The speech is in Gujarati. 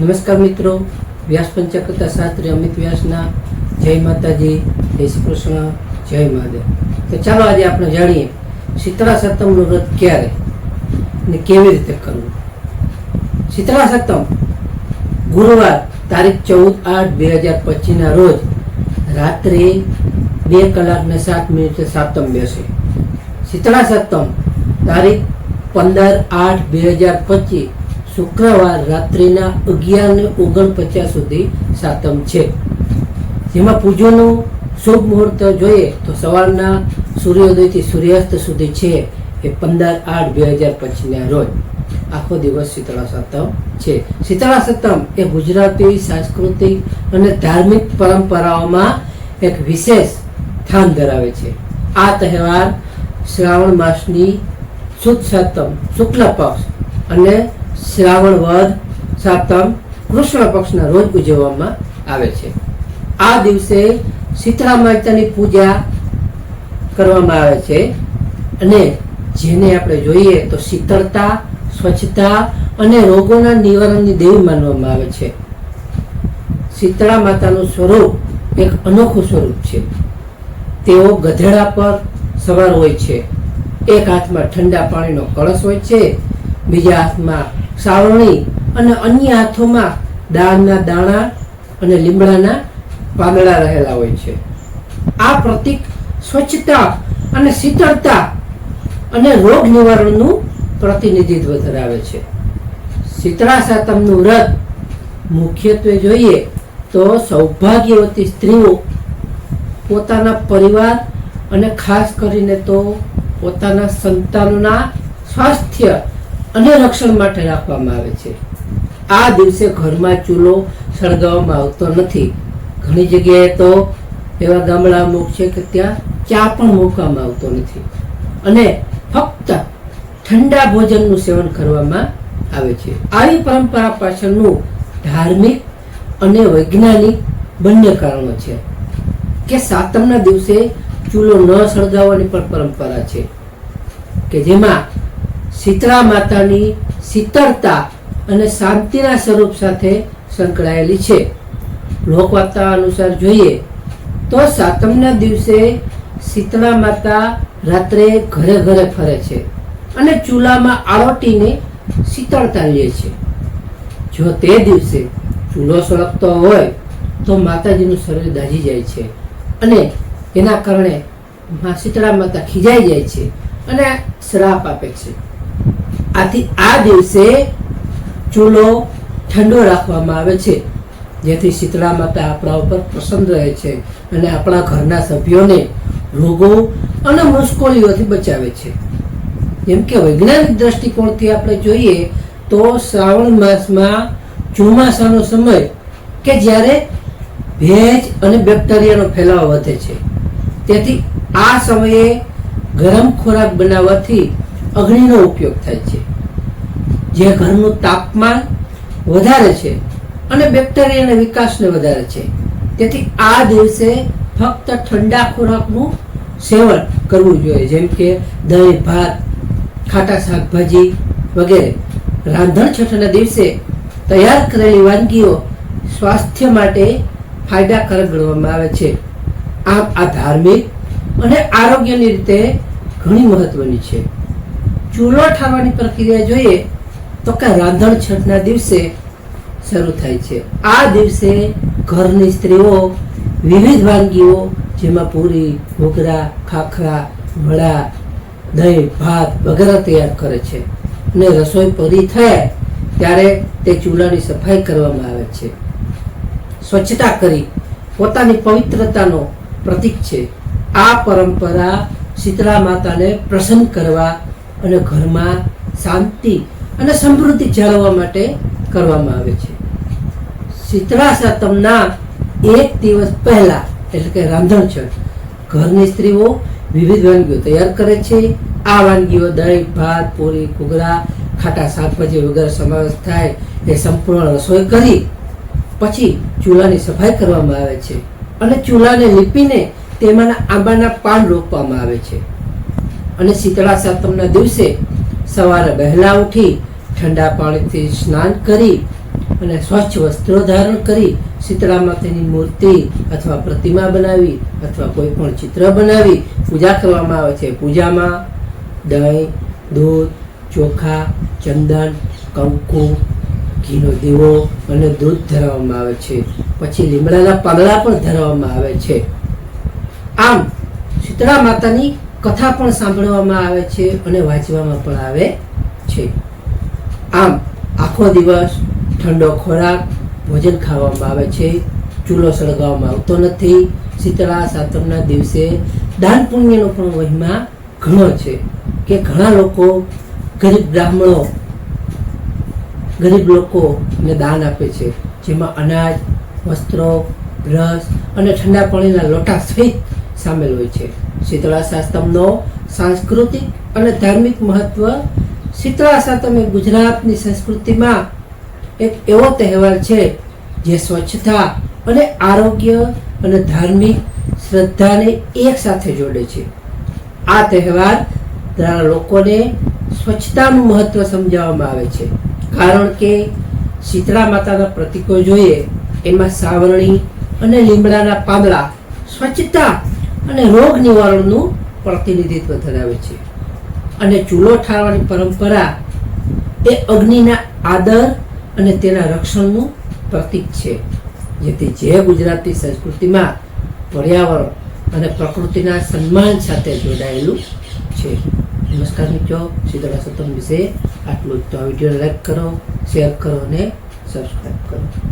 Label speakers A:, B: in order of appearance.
A: નમસ્કાર મિત્રો. વ્યાસ પંચકતા શાસ્ત્રી અમિત વ્યાસના જય માતાજી, જય શ્રી કૃષ્ણ, જય મહાદેવ. તો ચાલો આજે આપણે જાણીએ શીતળા સપ્તમનું વ્રત ક્યારે ને કેવી રીતે કરવું? શીતળા સપ્તમ ગુરુવાર તારીખ ચૌદ આઠ બે હજાર પચીસના રોજ રાત્રે બે કલાક ને સાત મિનિટે સાતમ બેસે. શીતળા સપ્તમ તારીખ પંદર આઠ બે હજાર પચીસ શુક્રવાર રાત્રિના અગિયાર ને ઓગણપચાસ સુધી સાતમ છે. જેમાં પૂજોનું શુભ મુહૂર્ત જોઈએ તો સવારના સૂર્યોદયથી સૂર્યાસ્ત સુધી છે એ પંદર આઠ બે હજાર પચીસના રોજ. આખો દિવસ શીતળા સપ્તમ છે. શીતળા સપ્તમ એ ગુજરાતી સાંસ્કૃતિક અને ધાર્મિક પરંપરાઓમાં એક વિશેષ સ્થાન ધરાવે છે. આ તહેવાર શ્રાવણ માસની સુદ સપ્તમ શુક્લ પક્ષ અને શ્રાવણ વદ સાતમ કૃષ્ણ પક્ષના રોજ ઉજવવામાં આવે છે. આ દિવસે શીતળા માતાની પૂજા કરવામાં આવે છે અને જેને આપણે જોઈએ તો શીતળતા, સ્વચ્છતા અને રોગોના નિવારણની દેવી માનવામાં આવે છે. શીતળા માતાનું સ્વરૂપ એક અનોખું સ્વરૂપ છે. તેઓ ગધેડા પર સવાર હોય છે. એક હાથમાં ઠંડા પાણીનો કળશ હોય છે, બીજા હાથમાં સાવરણી અને અન્ય હાથોમાં દાળના દાણા અને લીમડાના પાંદડા રહેલા હોય છે. આ પ્રતીક સ્વચ્છતા અને શીતળતા અને રોગ નિવારણનું પ્રતિનિધિત્વ ધરાવે છે. શીતળા સાતમનું વ્રત મુખ્યત્વે જોઈએ તો સૌભાગ્યવતી સ્ત્રીઓ પોતાના પરિવાર અને ખાસ કરીને તો પોતાના સંતાનોના સ્વાસ્થ્ય અને રક્ષણ માટે રાખવામાં આવે છે. આ દિવસે ઘરમાં ચૂલો સળગાવવામાં આવતો નથી. ઘણી જગ્યાએ તો એવા ગામડા અમુક છે કે ત્યાં ચા પણ મૂકવામાં આવતો નથી. અને ફક્ત ઠંડા ભોજનનું સેવન કરવામાં આવે છે. આવી પરંપરા પાછળનું ધાર્મિક અને વૈજ્ઞાનિક બંને કારણો છે કે સાતમના દિવસે ચૂલો ન સળગાવવાની પણ પરંપરા છે કે જેમાં શીતળા માતાની શીતળતા અને શાંતિના સ્વરૂપ સાથે સંકળાયેલી છે. લોકવાર્તા અનુસાર જોઈએ તો સાતમના દિવસે શીતળા માતા રાત્રે ઘરે ઘરે ફરે છે અને ચૂલામાં આળોટીને શીતળતા લે છે. જો તે દિવસે ચૂલો સળગતો હોય તો માતાજીનું શરીર દાઝી જાય છે અને એના કારણે શીતળા માતા ખીજાઈ જાય છે અને શ્રાપ આપે છે. આથી આ દિવસે ચૂલો ઠંડો રાખવામાં આવે છે. જેથી શીતળા માતા આપણા ઉપર પ્રસન્ન રહે છે અને આપણા ઘરના સભ્યોને રોગો અને મુશ્કેલીઓથી બચાવે છે. જેમ કે વૈજ્ઞાનિક દ્રષ્ટિકોણથી આપણે જોઈએ તો શ્રાવણ માસમાં ચોમાસાનો સમય કે જ્યારે ભેજ અને બેક્ટેરિયાનો ફેલાવો વધે છે. તેથી આ સમયે ગરમ ખોરાક બનાવવાથી અગ્નિનો ઉપયોગ થાય છે. જે ઘરનું તાપમાન વધારે છે અને બેક્ટેરિયાના વિકાસને વધારે છે. તેથી આ દિવસે ફક્ત ઠંડા ખોરાકનું સેવન કરવું જોઈએ. જેમ કે દહીં, ભાત, ખાટા શાકભાજી વગેરે. રાંધણ છઠના દિવસે તૈયાર કરેલી વાનગીઓ સ્વાસ્થ્ય માટે ફાયદાકારક ગણવામાં આવે છે. આમ આ ધાર્મિક અને આરોગ્યની રીતે ઘણી મહત્વની છે. ચૂલો ઠારવાની પ્રક્રિયા જોઈએ તો કે રાંધણ છઠના દિવસે શરૂ થાય છે. આ દિવસે ઘરની સ્ત્રીઓ વિવિધ વાનગીઓ, જેમાં પૂરી, ઘોઘરા, ખાખરા, વડા, દહીં, ભાત વગેરે તૈયાર કરે છે. અને રસોઈ પૂરી થાય ત્યારે તે ચૂલાની સફાઈ કરવામાં આવે છે. સ્વચ્છતા કરી પોતાની પવિત્રતાનો પ્રતીક છે. આ પરંપરા શીતળા માતાને પ્રસન્ન કરવા અને ઘરમાં શાંતિ અને સમૃદ્ધિ જાળવવા માટે કરવામાં આવે છે. શીતળા સાતમના એક દિવસ પહેલા, એટલે કે રાંધણછઠ ઘરની સ્ત્રીઓ વિવિધ વાનગીઓ તૈયાર કરે છે. આ વાનગીઓ દહીં, ભાત, પૂરી, ઘૂઘરા, ખાટા શાકભાજી વગેરે સમાવેશ થાય. એ સંપૂર્ણ રસોઈ કરી પછી ચૂલાની સફાઈ કરવામાં આવે છે અને ચૂલાને લીપીને તેમાંના આંબાના પાન રોપવામાં આવે છે. અને શીતળા સાતમના દિવસે સવારે વહેલા ઉઠી ઠંડા પાણીથી સ્નાન કરી અને સ્વચ્છ વસ્ત્રો ધારણ કરી શીતળા માતાની મૂર્તિ અથવા પ્રતિમા બનાવી અથવા કોઈ પણ ચિત્ર બનાવી. પૂજા કરવામાં આવે છે. પૂજામાં દહીં, દૂધ, ચોખા, ચંદન, કંકુ, ઘીનો દીવો અને દૂધ ધરાવવામાં આવે છે. પછી લીમડાના પાંદડા પણ ધરાવવામાં આવે છે. આમ શીતળા માતાની કથા પણ સાંભળવામાં આવે છે અને વાંચવામાં પણ આવે છે. આમ, આખો દિવસ ઠંડો ખોરાક ભોજન ખાવામાં આવે છે. ચૂલો સળગાવવામાં આવતો નથી. શીતળા સાતમના દિવસે દાન પુણ્યનો પણ મહિમા ઘણો છે કે ઘણા લોકો ગરીબ બ્રાહ્મણો, ગરીબ લોકોને દાન આપે છે. જેમાં અનાજ, વસ્ત્રો બ્રશ અને ઠંડા પાણીના લોટા સહિત સામેલ હોય છે. શીતળા સાતમનો સાંસ્કૃતિક અને ધાર્મિક મહત્વ શીતળા સાતમે ગુજરાતની સંસ્કૃતિમાં એક એવો તહેવાર છે જે સ્વચ્છતા અને આરોગ્ય અને ધાર્મિક શ્રદ્ધાને એક સાથે જોડે છે. આ તહેવાર દ્વારા લોકોને સ્વચ્છતાનું મહત્વ સમજાવવામાં આવે છે. કારણ કે શીતળા માતાના પ્રતીકો જોઈએ, એમાં સાવરણી અને લીમડાના પાંદડા સ્વચ્છતા અને રોગ નિવારણનું પ્રતિનિધિત્વ ધરાવે છે. અને ચૂલો ઠારવાની પરંપરા એ અગ્નિના આદર અને તેના રક્ષણનું પ્રતીક છે. જેથી જે ગુજરાતી સંસ્કૃતિમાં પર્યાવરણ અને પ્રકૃતિના સન્માન સાથે જોડાયેલું છે. નમસ્કાર મિત્રો, શીતળા સતમ વિશે આટલું જ. તો વીડિયો લાઈક કરો, શેર કરો અને સબસ્ક્રાઈબ કરો.